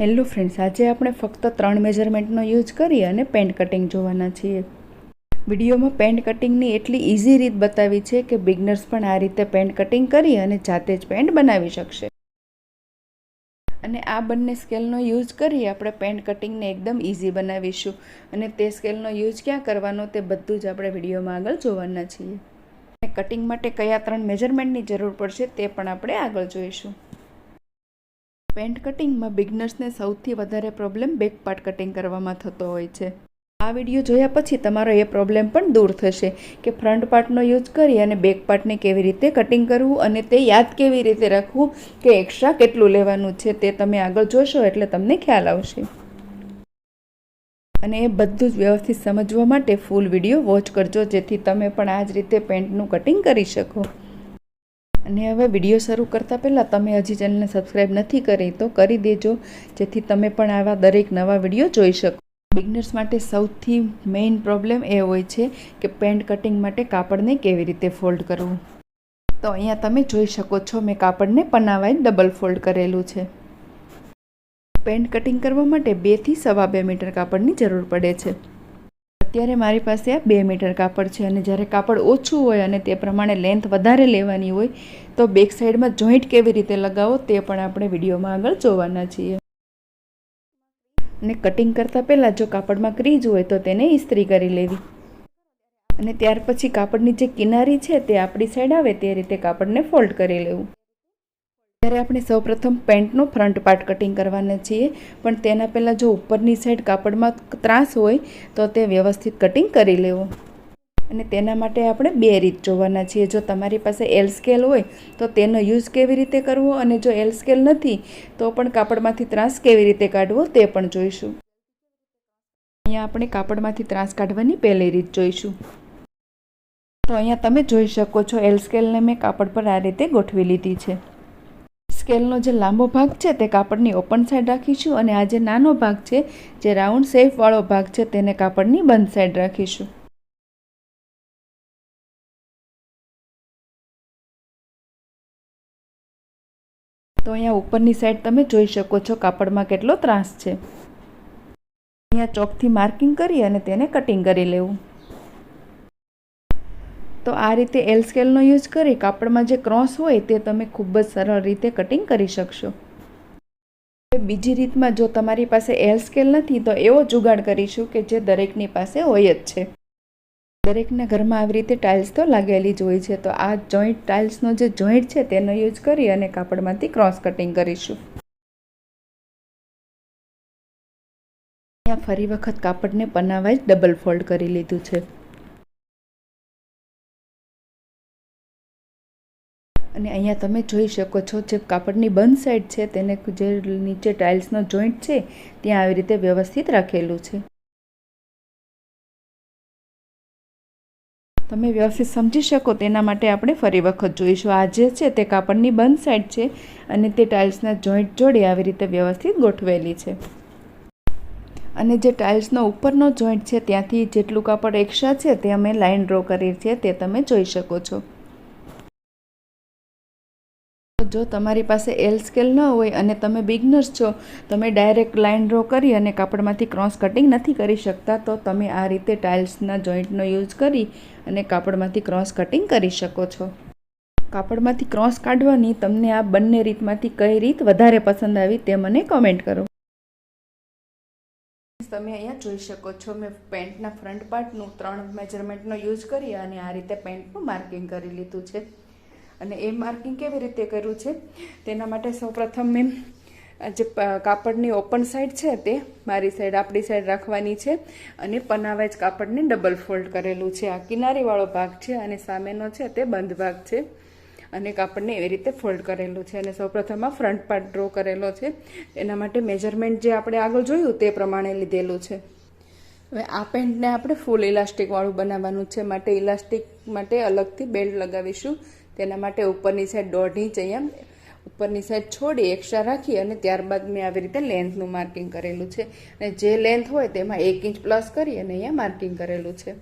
Hello friends આજે આપણે ફક્ત ત્રણ મેજરમેન્ટનો યુઝ કરી અને પેન્ટ કટિંગ જોવાના છીએ. વિડીયોમાં પેન્ટ કટિંગની એટલી ઇઝી રીત બતાવી છે કે બિગનર્સ પણ આ રીતે પેન્ટ કટિંગ કરી અને જાતે જ પેન્ટ બનાવી શકશે. અને આ બંને સ્કેલનો યુઝ કરી આપણે પેન્ટ કટિંગને એકદમ ઇઝી બનાવીશું. અને તે સ્કેલનો યુઝ ક્યાં કરવાનો તે બધું જ આપણે વિડીયોમાં આગળ જોવાના છીએ. અને કટિંગ માટે કયા ત્રણ મેજરમેન્ટની જરૂર પડશે તે પણ આપણે આગળ જોઈશું. પેન્ટ કટિંગમાં બિગનર્સને સૌથી વધારે પ્રોબ્લેમ બેક પાર્ટ કટિંગ કરવામાં થતો હોય છે. આ વીડિયો જોયા પછી તમારો એ પ્રોબ્લેમ પણ દૂર થશે કે ફ્રન્ટ પાર્ટનો યુઝ કરી અને બેક પાર્ટને કેવી રીતે કટિંગ કરવું અને તે યાદ કેવી રીતે રાખવું કે એક્સ્ટ્રા કેટલું લેવાનું છે તે તમે આગળ જોશો એટલે તમને ખ્યાલ આવશે. અને એ બધું જ વ્યવસ્થિત સમજવા માટે ફૂલ વીડિયો વોચ કરજો જેથી તમે પણ આ જ રીતે પેન્ટનું કટિંગ કરી શકો. અને હવે વીડિયો શરૂ કરતાં પહેલાં તમે હજી ચેનલને સબસ્ક્રાઈબ નથી કરી, તો કરી દેજો, જેથી તમે પણ આવા દરેક નવા વીડિયો જોઈ શકો. બિગનર્સ માટે સૌથી મેઇન પ્રોબ્લેમ એ હોય છે કે પેન્ટ કટિંગ માટે કાપડને કેવી રીતે ફોલ્ડ કરવું. તો અહીંયા તમે જોઈ શકો છો, મેં કાપડને પનાવાય ડબલ ફોલ્ડ કરેલું છે. પેન્ટ કટિંગ કરવા માટે બેથી સવા બે મીટર કાપડની જરૂર પડે છે. અત્યારે મારી પાસે આ બે મીટર કાપડ છે અને જ્યારે કાપડ ઓછું હોય અને તે પ્રમાણે લેન્થ વધારે લેવાની હોય, તો બેક સાઈડમાં જોઈન્ટ કેવી રીતે લગાવો તે પણ આપણે વિડીયોમાં આગળ જોવાના છીએ. અને કટિંગ કરતાં પહેલાં જો કાપડમાં ક્રીજ હોય, તો તેને ઇસ્ત્રી કરી લેવી. અને ત્યાર પછી કાપડની જે કિનારી છે તે આપણી સાઈડ આવે તે રીતે કાપડને ફોલ્ડ કરી લેવું. ત્યારે આપણે સૌપ્રથમ પેન્ટનો ફ્રન્ટ પાર્ટ કટિંગ કરવાના છીએ. પણ તેના પહેલાં જો ઉપરની સાઈડ કાપડમાં ત્રાસ હોય, તો તે વ્યવસ્થિત કટિંગ કરી લેવો. અને તેના માટે આપણે બે રીત જોવાના છીએ. જો તમારી પાસે એલ સ્કેલ હોય, તો તેનો યુઝ કેવી રીતે કરવો અને જો એલ સ્કેલ નથી, તો પણ કાપડમાંથી ત્રાસ કેવી રીતે કાઢવો તે પણ જોઈશું. અહીંયા આપણે કાપડમાંથી ત્રાસ કાઢવાની પહેલી રીત જોઈશું. તો અહીંયા તમે જોઈ શકો છો એલ સ્કેલને મેં કાપડ પર આ રીતે ગોઠવી લીધી છે. સ્કેલનો જે લાંબો ભાગ છે તે કાપડની ઓપન સાઈડ રાખીશું અને આ જે નાનો ભાગ છે, જે રાઉન્ડ શેપવાળો ભાગ છે, તેને કાપડની બંધ સાઈડ રાખીશું. તો અહીંયા ઉપરની સાઈડ તમે જોઈ શકો છો કાપડમાં કેટલો ત્રાસ છે. અહીંયા ચોકથી માર્કિંગ કરી અને તેને કટિંગ કરી લેવું. તો આ રીતે એલ સ્કેલનો યુઝ કરી કાપડમાં જે ક્રોસ હોય તે તમે ખૂબ જ સરળ રીતે કટિંગ કરી શકશો. બીજી રીતમાં જો તમારી પાસે એલ સ્કેલ નથી, તો એવો જુગાડ કરીશું કે જે દરેકની પાસે હોય જ છે. દરેકના ઘરમાં આવી રીતે ટાઇલ્સ તો લાગેલી જ હોય છે, તો આ જોઈન્ટ ટાઇલ્સનો જે જોઈન્ટ છે તેનો યુઝ કરી અને કાપડમાંથી ક્રોસ કટિંગ કરીશું. અહીંયા ફરી વખત કાપડને પનાવાઈ ડબલ ફોલ્ડ કરી લીધું છે. અને અહીંયા તમે જોઈ શકો છો જે કાપડની બંધ સાઈડ છે, તેને જે નીચે ટાઇલ્સનો જોઈન્ટ છે, ત્યાં આવી રીતે વ્યવસ્થિત રાખેલું છે. તમે વ્યવસ્થિત સમજી શકો, તેના માટે આપણે ફરી વખત જોઈશું. આ જે છે તે કાપડની બંધ સાઈડ છે અને તે ટાઇલ્સના જોઈન્ટ જોડે આવી રીતે વ્યવસ્થિત ગોઠવેલી છે. અને જે ટાઇલ્સનો ઉપરનો જોઈન્ટ છે, ત્યાંથી જેટલું કાપડ એક્સ્ટ્રા છે, તે અમે લાઇન ડ્રો કરી છે, તે તમે જોઈ શકો છો. જો તમારી પાસે એલ સ્કેલ ન હોય અને તમે બિગનર્સ છો, તમે ડાયરેક્ટ લાઇન ડ્રો કરી અને કાપડમાંથી ક્રોસ કટિંગ નથી કરી શકતા, તો તમે આ રીતે ટાઇલ્સના જોઈન્ટનો યુઝ કરી અને કાપડમાંથી ક્રોસ કટિંગ કરી શકો છો. કાપડમાંથી ક્રોસ કાઢવાની તમને આ બંને રીતમાંથી કઈ રીત વધારે પસંદ આવી તે મને કોમેન્ટ કરો. તમે અહીંયા જોઈ શકો છો, મેં પેન્ટના ફ્રન્ટ પાર્ટનું ત્રણ મેજરમેન્ટનો યુઝ કરી અને આ રીતે પેન્ટનું માર્કિંગ કરી લીધું છે. અને એ માર્કિંગ કેવી રીતે કર્યું છે? તેના માટે સૌપ્રથમ મેં જે કાપડની ઓપન સાઈડ છે તે મારી સાઈડ આપણી સાઈડ રાખવાની છે અને પનાવેજ કાપડને ડબલ ફોલ્ડ કરેલું છે. આ કિનારીવાળો ભાગ છે અને સામેનો છે તે બંધ ભાગ છે અને કાપડને એવી રીતે ફોલ્ડ કરેલું છે. અને સૌપ્રથમ આ ફ્રન્ટ પાર્ટ ડ્રો કરેલો છે. એના માટે મેજરમેન્ટ જે આપણે આગળ જોયું તે પ્રમાણે લીધેલું છે. હવે આ પેન્ટને આપણે ફૂલ ઇલાસ્ટિકવાળું બનાવવાનું છે. માટે ઇલાસ્ટિક માટે અલગથી બેલ્ટ લગાવીશું. તેના માટે ઉપરની સાઈડ દોઢ ઇંચ અહીંયા ઉપરની સાઈડ છોડી એક્સ્ટ્રા રાખી અને ત્યારબાદ મેં આવી રીતે લેન્થનું માર્કિંગ કરેલું છે. અને જે લેન્થ હોય તેમાં એક ઇંચ પ્લસ કરી અને અહીંયા માર્કિંગ કરેલું છે.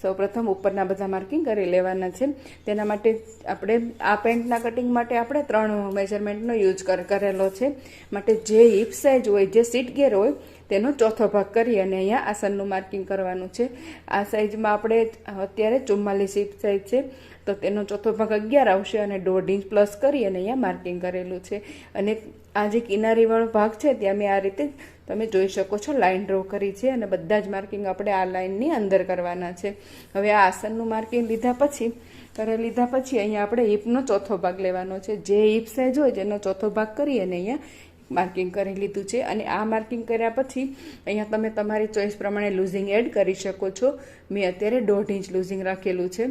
સૌપ્રથમ ઉપરના બધા માર્કિંગ કરી લેવાના છે. તેના માટે આપણે આ પેન્ટના કટિંગ માટે આપણે ત્રણ મેજરમેન્ટનો યુઝ કર, કરેલો છે. માટે જે હિપ સાઇઝ હોય, જે સીટ ગેર હોય તેનો ચોથો ભાગ કરી અને અહીંયા આસનનું માર્કિંગ કરવાનું છે. આ સાઇઝમાં આપણે અત્યારે ચુમ્માલીસ હિપ સાઇઝ છે. તો તેનો ચોથો ભાગ અગિયાર આવશે અને દોઢ ઇંચ પ્લસ કરી અને અહીંયા માર્કિંગ કરેલું છે. અને આ જે કિનારીવાળો ભાગ છે ત્યાં મેં આ રીતે તમે જોઈ શકો છો લાઇન ડ્રો કરી છે અને બધા જ માર્કિંગ આપણે આ લાઇનની અંદર કરવાના છે. હવે આ આસનનું માર્કિંગ લીધા પછી કરી લીધા પછી અહીંયા આપણે હિપનો ચોથો ભાગ લેવાનો છે. જે હિપ સાઇઝ હોય તેનો ચોથો ભાગ કરી અને અહીંયા માર્કિંગ કરી લીધું છે અને આ માર્કિંગ કર્યા પછી અહીંયા તમે તમારી ચોઈસ પ્રમાણે લૂઝિંગ એડ કરી શકો છો. મેં અત્યારે દોઢ ઇંચ લૂઝિંગ રાખેલું છે.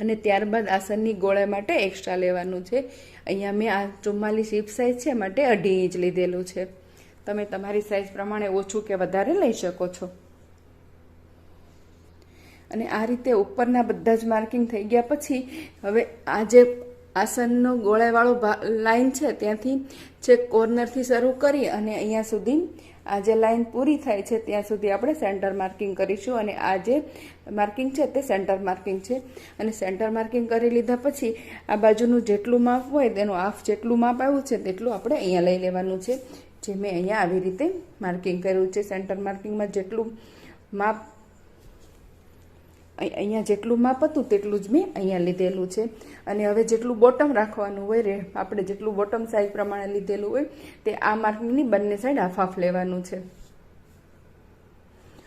અને ત્યારબાદ આસનની ગોળા માટે એક્સ્ટ્રા લેવાનું છે. અહીંયા મેં આ ચુમ્માલીસ ઇપ સાઇઝ છે, માટે અઢી ઇંચ લીધેલું છે. તમે તમારી સાઇઝ પ્રમાણે ઓછું કે વધારે લઈ શકો છો. અને આ રીતે ઉપરના બધા જ માર્કિંગ થઈ ગયા પછી હવે આ જે આસનનો ગોળાવાળો લાઈન છે ત્યાંથી જે કોર્નરથી શરૂ કરી અને અહીંયા સુધી આ જે લાઈન પૂરી થાય છે ત્યાં સુધી આપણે સેન્ટર માર્કિંગ કરીશું અને આ જે માર્કિંગ છે તે સેન્ટર માર્કિંગ છે. અને સેન્ટર માર્કિંગ કરી લીધા પછી આ બાજુનું જેટલું માપ હોય તેનું હાફ જેટલું માપ આવ્યું છે તેટલું આપણે અહીંયા લઈ લેવાનું છે. જે મેં અહીંયા આવી રીતે માર્કિંગ કર્યું છે. સેન્ટર માર્કિંગમાં જેટલું માપ અહીંયા જેટલું માપ હતું તેટલું જ મેં અહીંયા લીધેલું છે. અને હવે જેટલું બોટમ રાખવાનું હોય રે, આપણે જેટલું બોટમ સાઈઝ પ્રમાણે લીધેલું હોય, તે આ માર્કિંગની બંને સાઈડ હાફ લેવાનું છે.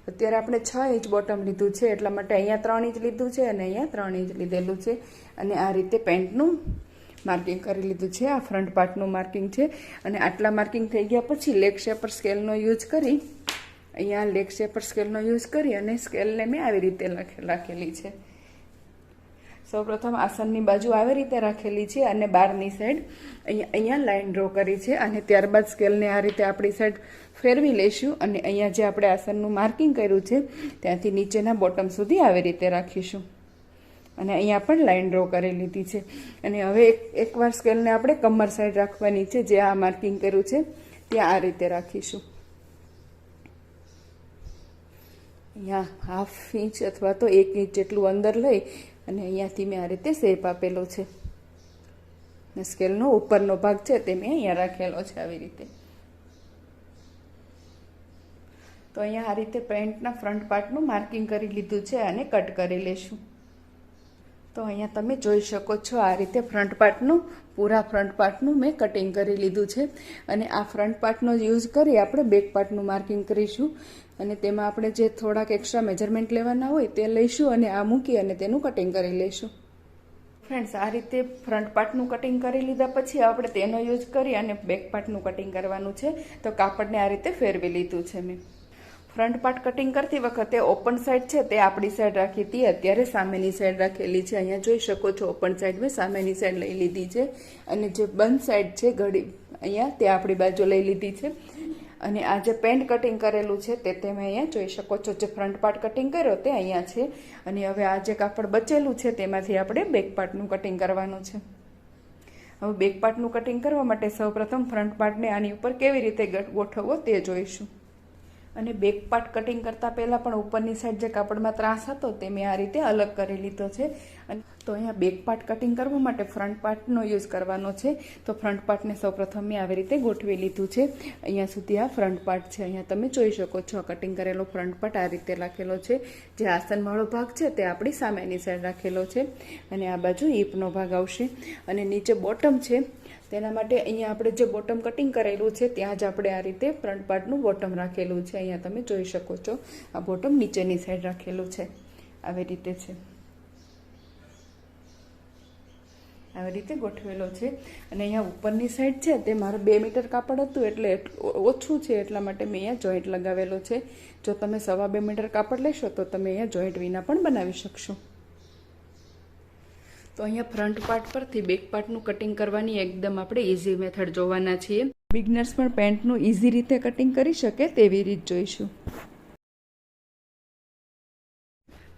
અત્યારે આપણે છ ઇંચ બોટમ લીધું છે, એટલા માટે અહીંયા ત્રણ ઇંચ લીધું છે અને અહીંયા ત્રણ ઇંચ લીધેલું છે. અને આ રીતે પેન્ટનું માર્કિંગ કરી લીધું છે, આ ફ્રન્ટ પાર્ટનું માર્કિંગ છે. અને આટલા માર્કિંગ થઈ ગયા પછી લેગ શેપર સ્કેલનો યુઝ કરી અહીંયા લેગ શેપર સ્કેલનો યુઝ કરી અને સ્કેલને મેં આવી રીતે રાખેલી છે. સૌપ્રથમ આસનની બાજુ આવી રીતે રાખેલી છે અને બહારની સાઈડ અહીંયા અહીંયા લાઇન ડ્રો કરી છે અને ત્યારબાદ સ્કેલને આ રીતે આપણી સાઈડ ફેરવી લઈશું અને અહીંયા જે આપણે આસનનું માર્કિંગ કર્યું છે ત્યાંથી નીચેના બોટમ સુધી આવી રીતે રાખીશું. અને અહીંયા પણ લાઇન ડ્રો કરી લીધી છે. અને હવે એક, એકવાર સ્કેલને આપણે કમર સાઈડ રાખવાની છે જે આ માર્કિંગ કર્યું છે, ત્યાં આ રીતે રાખીશું. અહીંયા હાફ ઇંચ અથવા તો એક ઇંચ જેટલું અંદર લઈ અને અહીંયાથી મેં આ રીતે શેપ આપેલો છે. ને સ્કેલનો ઉપરનો ભાગ છે તે મેં અહીંયા રાખેલો છે આવી રીતે. તો અહીંયા આ રીતે પેન્ટના ફ્રન્ટ પાર્ટનું માર્કિંગ કરી લીધું છે અને કટ કરી લેશું. તો અહીંયા તમે જોઈ શકો છો આ રીતે ફ્રન્ટ પાર્ટનું, પૂરા ફ્રન્ટ પાર્ટનું મેં કટિંગ કરી લીધું છે. અને આ ફ્રન્ટ પાર્ટનો યુઝ કરી આપણે બેક પાર્ટનું માર્કિંગ કરીશું. અને તેમાં આપણે જે થોડાક એક્સ્ટ્રા મેજરમેન્ટ લેવાના હોય તે લઈશું અને આ મૂકી અને તેનું કટિંગ કરી લઈશું. ફ્રેન્ડ્સ આ રીતે ફ્રન્ટ પાર્ટનું કટિંગ કરી લીધા પછી આપણે તેનો યુઝ કરી અને બેક પાર્ટનું કટિંગ કરવાનું છે. તો કાપડને આ રીતે ફેરવી લીધું છે મેં. ફ્રન્ટ પાર્ટ કટિંગ કરતી વખતે ઓપન સાઈડ છે તે આપણી સાઈડ રાખી હતી. અત્યારે સામેની સાઈડ રાખેલી છે. અહીંયા જોઈ શકો છો ઓપન સાઈડ મેં સામેની સાઈડ લઈ લીધી છે. અને જે બંધ સાઈડ છે ઘડી અહીંયા તે આપણી બાજુ લઈ લીધી છે. અને આ જે પેન્ટ કટિંગ કરેલું છે તે તમે અહીંયા જોઈ શકો છો. જે ફ્રન્ટ પાર્ટ કટિંગ કર્યો તે અહીંયા છે. અને હવે આ જે કાપડ બચેલું છે તેમાંથી આપણે બેક પાર્ટનું કટિંગ કરવાનું છે. હવે બેક પાર્ટનું કટિંગ કરવા માટે સૌપ્રથમ ફ્રન્ટ પાર્ટને આની ઉપર કેવી રીતે ગોઠવવો તે જોઈશું. અને બેક પાર્ટ કટિંગ કરતાં પહેલાં પણ ઉપરની સાઈડ જે કાપડમાં ત્રાસ હતો તે મેં આ રીતે અલગ કરી લીધો છે. અને તો અહીંયા બેક પાર્ટ કટિંગ કરવા માટે ફ્રન્ટ પાર્ટનો યુઝ કરવાનો છે. તો ફ્રન્ટ પાર્ટને સૌપ્રથમ મેં આવી રીતે ગોઠવી લીધું છે. અહીંયા સુધી આ ફ્રન્ટ પાર્ટ છે. અહીંયા તમે જોઈ શકો છો કટિંગ કરેલો ફ્રન્ટ પાર્ટ આ રીતે રાખેલો છે. જે આસનવાળો ભાગ છે, તે આપણી સામેની સાઈડ રાખેલો છે. અને આ બાજુ હિપનો ભાગ આવશે. અને નીચે બોટમ છે. તેના માટે અહીંયા આપણે જે બોટમ કટિંગ કરેલું છે, ત્યાં જ આપણે આ રીતે ફ્રન્ટ પાર્ટનું બોટમ રાખેલું છે. અહીંયા તમે જોઈ શકો છો, આ બોટમ નીચેની સાઈડ રાખેલું છે. આવી રીતે છે. આવી રીતે ગોઠવેલો છે. અને અહીંયા ઉપરની સાઈડ છે તે મારો બે મીટર કાપડ હતું એટલે ઓછું છે એટલા માટે મેં અહીંયા જોઈન્ટ લગાવેલો છે. જો તમે સવા બે મીટર કાપડ લેશો તો તમે અહીંયા જોઈન્ટ વિના પણ બનાવી શકશો. તો અહીંયા ફ્રન્ટ પાર્ટ પરથી બેક પાર્ટનું કટિંગ કરવાની એકદમ આપણે ઇઝી મેથડ જોવાના છીએ. બિગનર્સ પણ પેન્ટનું ઇઝી રીતે કટિંગ કરી શકે તેવી રીત જોઈશું.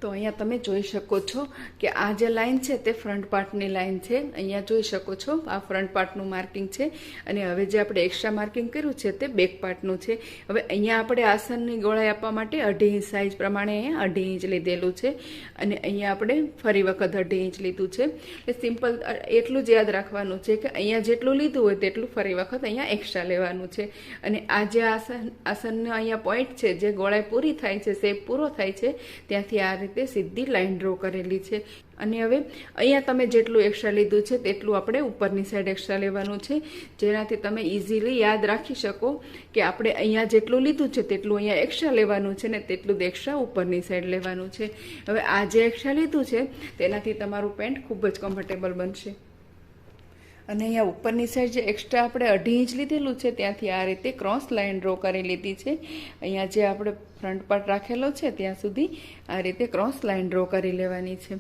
તો અહીંયા તમે જોઈ શકો છો કે આ જે લાઈન છે તે ફ્રન્ટ પાર્ટની લાઈન છે. અહીંયા જોઈ શકો છો, આ ફ્રન્ટ પાર્ટનું માર્કિંગ છે અને હવે જે આપણે એક્સ્ટ્રા માર્કિંગ કર્યું છે તે બેક પાર્ટનું છે. હવે અહીંયા આપણે આસનની ગોળાઈ આપવા માટે અઢી ઇંચ સાઇઝ પ્રમાણે અહીંયા અઢી ઇંચ લીધેલું છે અને અહીંયા આપણે ફરી વખત અઢી ઇંચ લીધું છે. એટલે સિમ્પલ એટલું જ યાદ રાખવાનું છે કે અહીંયા જેટલું લીધું હોય તેટલું ફરી વખત અહીંયા એક્સ્ટ્રા લેવાનું છે. અને આ જે આસન, આસનનો અહીંયા પોઈન્ટ છે, જે ગોળાઈ પૂરી થાય છે સેપ પૂરો થાય છે, ત્યાંથી આ રીતે સીધી લાઈન ડ્રો કરેલી છે. અને હવે અહીંયા તમે જેટલું એક્સ્ટ્રા લીધું છે તેટલું આપણે ઉપરની સાઈડ એક્સ્ટ્રા લેવાનું છે. જેનાથી તમે ઇઝીલી યાદ રાખી શકો કે આપણે અહીંયા જેટલું લીધું છે તેટલું અહીંયા એક્સ્ટ્રા લેવાનું છે ને તેટલું જ એક્સ્ટ્રા ઉપરની સાઈડ લેવાનું છે. હવે આ જે એક્સ્ટ્રા લીધું છે તેનાથી તમારું પેન્ટ ખૂબ જ કમ્ફર્ટેબલ બનશે. અને અહીંયા ઉપરની સાઈડ જે એક્સ્ટ્રા આપણે અઢી ઇંચ લીધેલું છે, ત્યાંથી આ રીતે ક્રોસ લાઇન ડ્રો કરી લીધી છે. અહીંયા જે આપણે ફ્રન્ટ પાર્ટ રાખેલો છે, ત્યાં સુધી આ રીતે ક્રોસ લાઇન ડ્રો કરી લેવાની છે.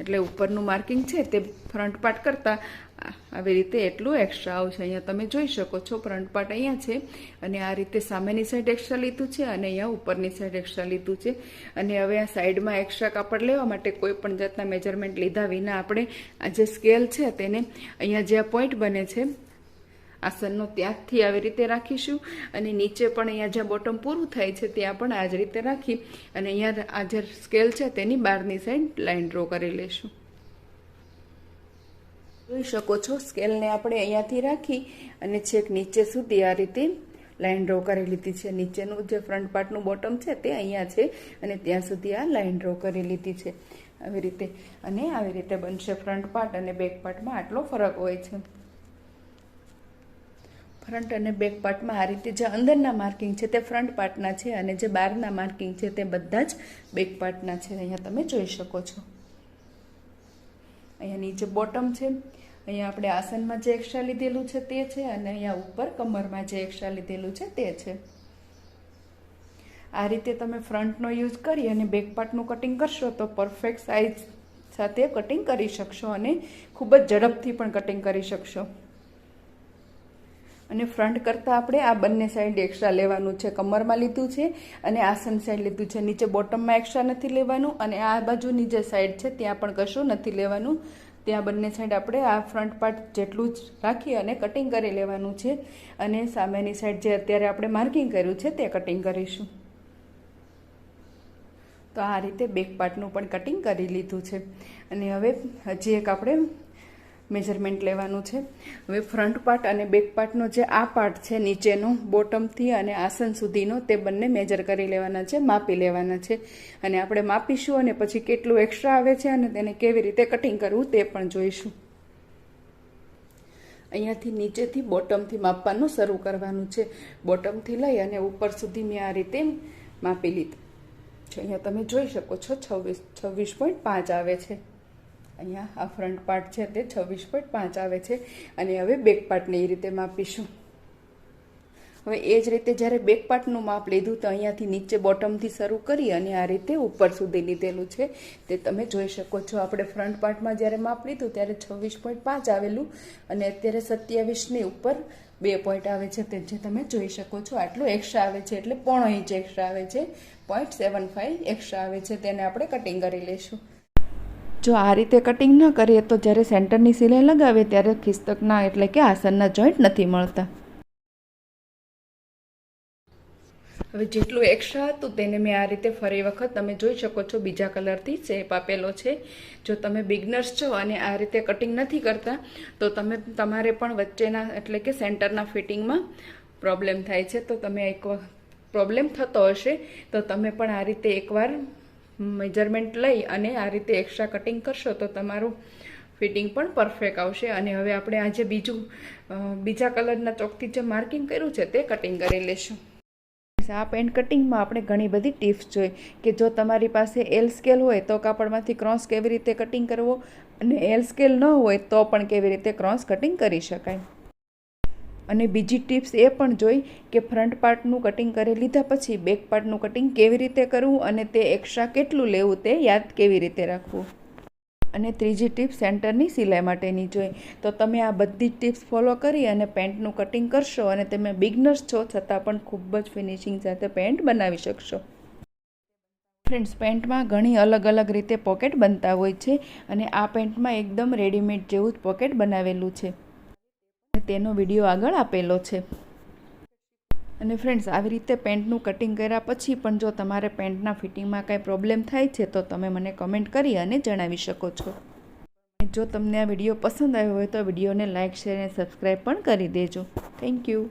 એટલે ઉપરનું માર્કિંગ છે તે ફ્રન્ટ પાર્ટ કરતાં આવી રીતે એટલું એક્સ્ટ્રા આવશે અહીંયા તમે જોઈ શકો છો ફ્રન્ટ પાર્ટ અહીંયા છે અને આ રીતે સામેની સાઈડ એક્સ્ટ્રા લીધું છે અને અહીંયા ઉપરની સાઈડ એક્સ્ટ્રા લીધું છે. અને હવે આ સાઈડમાં એક્સ્ટ્રા કાપડ લેવા માટે કોઈ પણ જાતના મેજરમેન્ટ લીધા વિના આપણે આ જે સ્કેલ છે તેને અહીંયા જે આ પોઈન્ટ બને છે, આસનનો ત્યાંથી આવી રીતે રાખીશું. અને નીચે પણ અહીંયા જ્યાં બોટમ પૂરું થાય છે ત્યાં પણ આ જ રીતે રાખી અને અહીંયા આ જે સ્કેલ છે તેની બહારની સાઈડ લાઈન ડ્રો કરી લઈશું. જોઈ શકો છો. સ્કેલને આપણે અહીંયાથી રાખી અને છેક નીચે સુધી આ રીતે લાઈન ડ્રો કરી લીધી છે. નીચેનું જે ફ્રન્ટ પાર્ટનું બોટમ છે તે અહીંયા છે અને ત્યાં સુધી આ લાઈન ડ્રો કરી લીધી છે. આવી રીતે અને આવી રીતે બનશે ફ્રન્ટ પાર્ટ અને બેક પાર્ટમાં આટલો ફરક હોય છે. ફ્રન્ટ અને બેક પાર્ટમાં આ રીતે જે અંદરના માર્કિંગ છે તે ફ્રન્ટ પાર્ટના છે અને જે બહારના માર્કિંગ છે તે બધા જ બેક પાર્ટના છે. અહીંયા તમે જોઈ શકો છો. અહીંયા નીચે બોટમ છે. અહીંયા આપણે આસનમાં જે એક્સ્ટ્રા લીધેલું છે તે છે અને અહીંયા ઉપર કમરમાં જે એક્સ્ટ્રા લીધેલું છે તે છે. આ રીતે તમે ફ્રન્ટનો યુઝ કરી અને બેક પાર્ટનું કટિંગ કરશો તો પરફેક્ટ સાઇઝ સાથે કટિંગ કરી શકશો અને ખૂબ જ ઝડપથી પણ કટિંગ કરી શકશો. અને ફ્રન્ટ કરતાં આપણે આ બંને સાઈડ એક્સ્ટ્રા લેવાનું છે. કમરમાં લીધું છે અને આસન સાઈડ લીધું છે. નીચે બોટમમાં એક્સ્ટ્રા નથી લેવાનું અને આ બાજુની જે સાઈડ છે. ત્યાં પણ કશું નથી લેવાનું. ત્યાં બંને સાઈડ આપણે આ ફ્રન્ટ પાર્ટ જેટલું જ રાખી અને કટિંગ કરી લેવાનું છે. અને સામેની સાઈડ જે અત્યારે આપણે માર્કિંગ કર્યું છે તે કટિંગ કરીશું. તો આ રીતે બેક પાર્ટનું પણ કટિંગ કરી લીધું છે. અને હવે હજી એક આપણે મેજરમેન્ટ લેવાનું છે. હવે ફ્રન્ટ પાર્ટ અને બેક પાર્ટનો જે આ પાર્ટ છે, નીચેનો બોટમથી અને આસન સુધીનો, તે બંને મેજર કરી લેવાના છે, માપી લેવાના છે. અને આપણે માપીશું અને પછી કેટલું એક્સ્ટ્રા આવે છે અને તેને કેવી રીતે કટિંગ કરવું તે પણ જોઈશું. અહીંયાથી નીચેથી બોટમથી માપવાનું શરૂ કરવાનું છે. બોટમથી લઈ અને ઉપર સુધી મેં આ રીતે માપી લીધું. છે અહીંયા તમે જોઈ શકો છો, છવ્વીસ છવ્વીસ પોઈન્ટ પાંચ આવે છે. અહીંયા આ ફ્રન્ટ પાર્ટ છે તે છવ્વીસ પોઈન્ટ પાંચ આવે છે અને હવે બેક પાર્ટને એ રીતે માપીશું. હવે એ જ રીતે જ્યારે બેક પાર્ટનું માપ લીધું તો અહીંયાથી નીચે બોટમથી શરૂ કરી અને આ રીતે ઉપર સુધી લીધેલું છે. તે તમે જોઈ શકો છો. આપણે ફ્રન્ટ પાર્ટમાં જ્યારે માપ લીધું ત્યારે છવ્વીસ પોઈન્ટ પાંચ આવેલું અને અત્યારે સત્યાવીસની ઉપર બે પોઈન્ટ આવે છે. તે જે તમે જોઈ શકો છો આટલું એક્સ્ટ્રા આવે છે એટલે પોણો ઇંચ એક્સ્ટ્રા આવે છે. પોઈન્ટ સેવન ફાઇવ એક્સ્ટ્રા આવે છે. તેને આપણે કટિંગ કરી લઈશું. જો આ રીતે કટિંગ ન કરીએ તો જ્યારે સેન્ટરની સિલાઈ લગાવે ત્યારે ખિસ્તકના એટલે કે આસનના જોઈન્ટ નથી મળતા. હવે જેટલું એક્સ્ટ્રા હતું તેને મેં આ રીતે ફરી વખત તમે જોઈ શકો છો, બીજા કલરથી શેપ આપેલો છે. જો તમે બિગનર્સ છો અને આ રીતે કટિંગ નથી કરતા, તો તમે, તમારે પણ વચ્ચેના એટલે કે સેન્ટરના ફિટિંગમાં પ્રોબ્લેમ થાય છે. તો તમે એક પ્રોબ્લેમ થતો હશે, તો તમે પણ આ રીતે એકવાર મેજરમેન્ટ લઈ અને આ રીતે એક્સ્ટ્રા કટિંગ કરશો તો તમારું ફિટિંગ પણ પરફેક્ટ આવશે. અને હવે આપણે આજે બીજું બીજા કલરના ચોકથી જે માર્કિંગ કર્યું છે તે કટિંગ કરી લેશું. આ પેન્ટ કટિંગમાં આપણે ઘણી બધી ટિપ્સ જોઈ કે જો તમારી પાસે એલ સ્કેલ હોય તો કાપડમાંથી ક્રોસ કેવી રીતે કટિંગ કરવો અને એલ સ્કેલ ન હોય તો પણ કેવી રીતે ક્રોસ કટિંગ કરી શકાય. અને બીજી ટિપ્સ એ પણ જોઈ કે ફ્રન્ટ પાર્ટનું કટિંગ કરી લીધા પછી બેક પાર્ટનું કટિંગ કેવી રીતે કરવું અને તે એક્સ્ટ્રા કેટલું લેવું તે યાદ કેવી રીતે રાખવું. અને ત્રીજી ટિપ્સ સેન્ટરની સિલાઈ માટેની જોઈ. તો તમે આ બધી જ ટિપ્સ ફોલો કરી અને પેન્ટનું કટિંગ કરશો અને તમે બિગનર્સ છો છતાં પણ ખૂબ જ ફિનિશિંગ સાથે પેન્ટ બનાવી શકશો. ફ્રેન્ડ્સ, પેન્ટમાં ઘણી અલગ અલગ રીતે પોકેટ બનતા હોય છે અને આ પેન્ટમાં એકદમ રેડીમેડ જેવું જ પોકેટ બનાવેલું છે. તેનો વીડિયો આગળ આપેલો છે. અને ફ્રેન્ડ્સ આવી રીતે પેન્ટનું કટિંગ કર્યા પછી પણ જો તમારે પેન્ટના ફિટિંગમાં કાંઈ પ્રોબ્લેમ થાય છે, તો તમે મને કમેન્ટ કરી અને જણાવી શકો છો. જો તમને આ વીડિયો પસંદ આવ્યો હોય તો વિડીયોને લાઇક શેર અને સબસ્ક્રાઈબ પણ કરી દેજો. Thank you